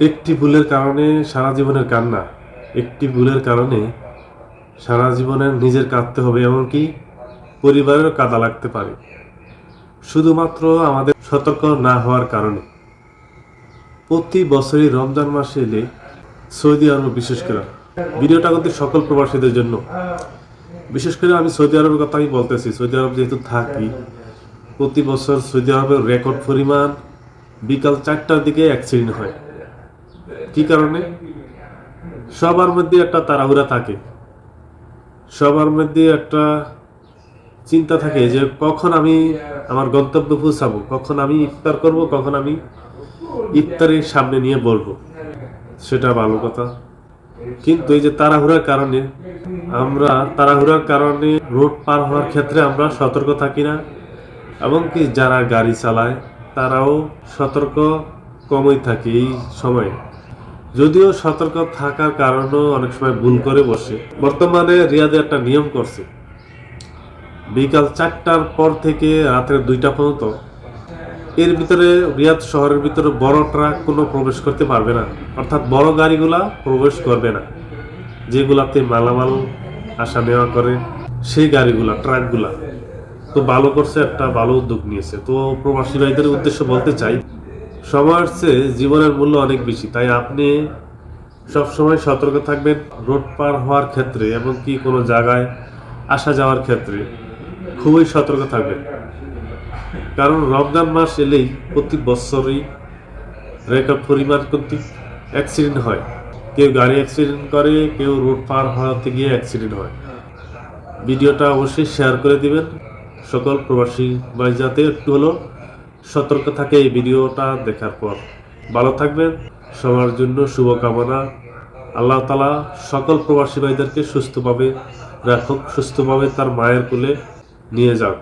একটি ভুলের কারণে সারা জীবনের কান্না, একটি ভুলের কারণে সারা জীবনের নিজের কাঁদতে হবে এমনকি পরিবারেরও কাদা লাগতে পারে। শুধুমাত্র আমাদের সতর্ক না হওয়ার কারণে। প্রতি বছরই রমজান মাসে এলে সৌদি আরব বিশেষ করে। ভিডিওটা কিন্তু সকল প্রবাসীদের জন্য। বিশেষ করে আমি সৌদি আরবের কথাই বলতেছি। সৌদি আরব যেহেতু থাকি, প্রতি বছর সৌদি আরবের রেকর্ড পরিমাণ বিকাল চারটার দিকে অ্যাক্সিডেন্ট হয়। কি কারণে? সবার মধ্যে একটা তাড়াহুড়া থাকে। সবার মধ্যে একটা চিন্তা থাকে যে কখন আমি আমার গন্তব্যে পৌঁছাবো, কখন আমি ইফতার করব, কখন আমি ইফতারের সামনে নিয়ে বলব। সেটা ভালো কথা। কিন্তু এই যে তাড়াহুড়ার কারণে আমরা, তাড়াহুড়ার কারণে রোড পার হওয়ার ক্ষেত্রে আমরা সতর্ক থাকি না, এবং কি যারা গাড়ি চালায়, তারাও সতর্ক কমই থাকে এই সময়ে। যদিও সতর্ক থাকার কারণেও অনেক সময় ভুল করে বসে। বর্তমানে রিয়াদে একটা নিয়ম করছে। বিকাল চারটার পর থেকে রাতের দুইটা পর্যন্ত। এর ভিতরে রিয়াদ শহরের ভিতরে বড় ট্রাক কোনো প্রবেশ করতে পারবে না। অর্থাৎ বড় গাড়িগুলা প্রবেশ করবে না। যেগুলাতে মালামাল আসা নেওয়া করে, সেই গাড়িগুলা, ট্রাকগুলা। তো ভালো করছে, একটা ভালো উদ্যোগ নিয়েছে। তো প্রবাসী ভাইদের উদ্দেশ্য বলতে চাই সময়ের চেয়ে জীবনের মূল্য অনেক বেশি। তাই আপনি সবসময় সতর্ক থাকবেন রোড পার হওয়ার ক্ষেত্রে এবং কি কোনো জায়গায় আসা যাওয়ার ক্ষেত্রে। খুবই সতর্ক থাকবেন। কারণ রমজান মাস এলেই প্রতি বছরই রেকর্ড পরিমাণ কর্তৃক অ্যাক্সিডেন্ট হয়। কেউ গাড়ি অ্যাক্সিডেন্ট করে, কেউ রোড পার হওয়াতে গিয়ে অ্যাক্সিডেন্ট হয়। ভিডিওটা অবশ্যই শেয়ার করে দিবেন। সকল প্রবাসী ভাই যাতে একটু হলো সতর্ক থাকে এই ভিডিওটা দেখার পর। ভালো থাকবেন, সবার জন্য শুভকামনা। আল্লাহ তালা সকল প্রবাসী ভাইদেরকে সুস্থভাবে রাখুক, সুস্থভাবে তার মায়ের কোলে নিয়ে যাক।